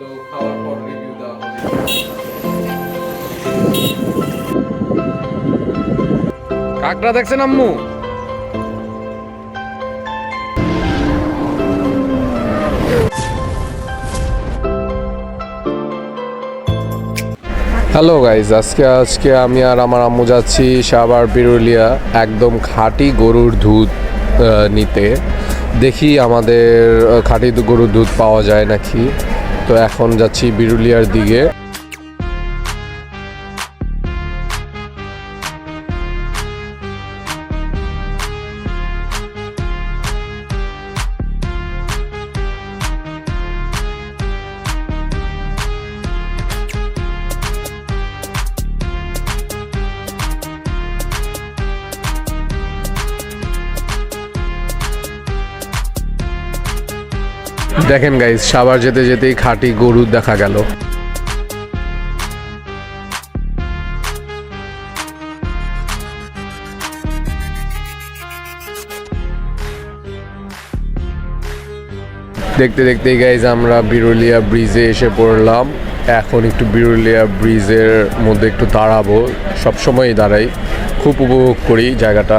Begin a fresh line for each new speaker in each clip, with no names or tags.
তো খাওয়ার পর রিভিউ দেওয়া হবে। কাকড়া দেখছেন আম্মু? হ্যালো গাইজ আজকে আজকে আমি আর আমার আম্মু যাচ্ছি সাবার বিরুলিয়া, একদম খাঁটি গরুর দুধ নিতে। দেখি আমাদের খাঁটি গরুর দুধ পাওয়া যায় নাকি। তো এখন যাচ্ছি বিরুলিয়ার দিকে। দেখেন গাইজ সাবার যেতে যেতেই খাঁটি গরু দেখা গেল। দেখতে দেখতে গাইজ আমরা বিরুলিয়া ব্রিজে এসে পড়লাম। এখন একটু বিরুলিয়া ব্রিজের মধ্যে একটু দাঁড়াবো। সবসময়ই দাঁড়াই। খুব উপভোগ করি জায়গাটা।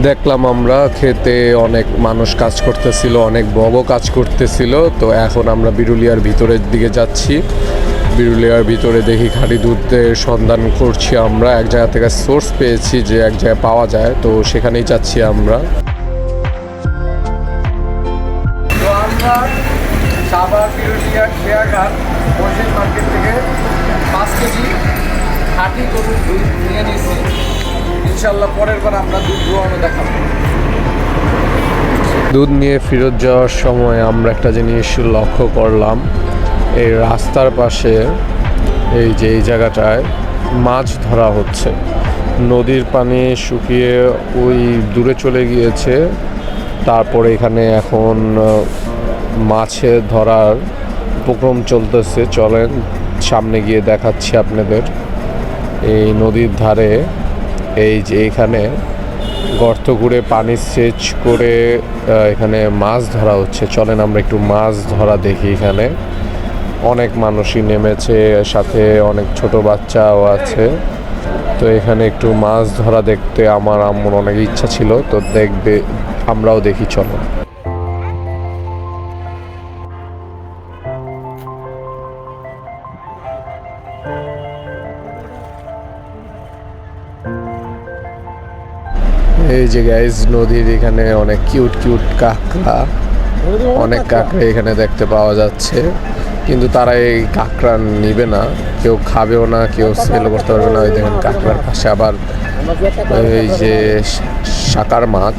দেখলাম আমরা খেতে অনেক মানুষ কাজ করতেছিল, অনেক বগও কাজ করতেছিল। তো এখন আমরা বিরুলিয়ার ভিতরের দিকে যাচ্ছি। বিরুলিয়ার ভিতরে দেখি খাঁটি দুধের সন্ধান করছি আমরা। এক জায়গা থেকে সোর্স পেয়েছি যে এক জায়গায় পাওয়া যায়, তো সেখানেই যাচ্ছি আমরা। মার্কেট থেকে পাঁচ কেজি খাঁটি গরুর দুধ নিয়ে নিয়েছি ইনশাল্লাহ পরের বার আমরা দুধ দোয়ানো দেখাবো। দুধ নিয়ে ফেরত যাওয়ার সময় আমরা একটা জিনিস লক্ষ্য করলাম। এই রাস্তার পাশে এই যে এই জায়গাটায় মাছ ধরা হচ্ছে। নদীর পানি শুকিয়ে ওই দূরে চলে গিয়েছে। তারপরে এখানে এখন মাছে ধরার উপক্রম চলতেছে। চলেন, সামনে গিয়ে দেখাচ্ছি আপনাদের। এই নদীর ধারে এই যে এখানে গর্ত করে পানি সেচ করে এখানে মাছ ধরা হচ্ছে। চলেন আমরা একটু মাছ ধরা দেখি এখানে। অনেক মানুষই নেমেছে, সাথে অনেক ছোট বাচ্চাও আছে। তো এখানে একটু মাছ ধরা দেখতে আমার আম্মুর অনেক ইচ্ছা ছিল, তো দেখবে, আমরাও দেখি, চলো। এই যে গাইজ নদীর এখানে অনেক কিউট কিউট কাঁকড়া। অনেক কাঁকড়া এখানে দেখতে পাওয়া যাচ্ছে। কিন্তু তারা এই কাঁকড়া নিবে না। কেউ খাবেও না, কেউ সেল করতে পারবে না। ওই দেখেন কাঁকড়ার পাশে আবার এই যে শাকার মাছ,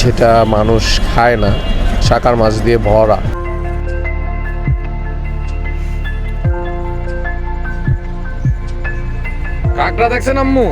যেটা মানুষ খায় না। শাকার মাছ দিয়ে ভরা। কাঁকড়া দেখছেন আম্মু?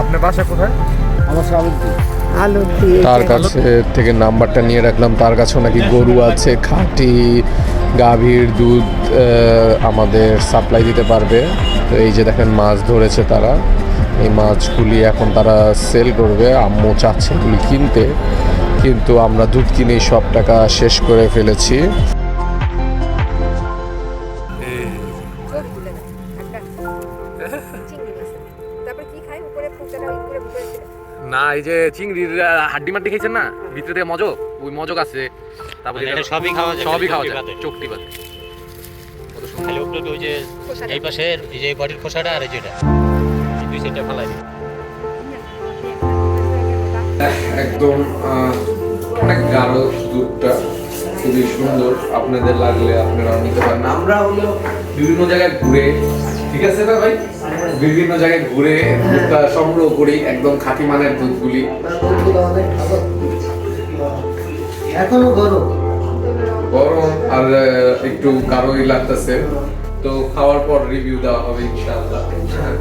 আপনার বাসা কোথায়?
তার কাছে থেকে নাম্বারটা নিয়ে রাখলাম। তার কাছেও নাকি গরু আছে খাঁটি গাভীর দুধ আমাদের সাপ্লাই দিতে পারবে। তো এই যে দেখেন মাছ ধরেছে তারা। এই মাছগুলি এখন তারা সেল করবে। আম্মু চাচ্ছে এগুলি কিনতে। কিন্তু আমরা দুধ কিনেই সব টাকা শেষ করে ফেলেছি।
না এই যে চিংড়ির হাড্ডি মাড্ডি খেয়েছেন না? ভিতরে থেকে মজক ওই মজক আছে তারপরে
মানে সবই খাওয়া যায়,
সবই খাওয়া
চোখটি
যায় চোখটি।
খালি উপরে ওই যে এই পাশের এই যে বডির খোসাটা আর এই যেটা। এই দুই সাইডটা ফালাই
একদম অনেক গাঢ় দুধটা খুবই সুন্দর। আপনাদের লাগলে আপনারা নিতে পারেন। আমরা হলো বিভিন্ন জায়গায় ঘুরে ঠিক আছে না ভাই? বিভিন্ন জায়গায় ঘুরে দুধটা সংগ্রহ করি একদম খাঁটি মানের দুধগুলি।
এখনও গরম।
গরম আর একটু কারোই লাগতেছে। তো খাওয়ার পর রিভিউ দেওয়া হবে ইনশাআল্লাহ। হ্যাঁ।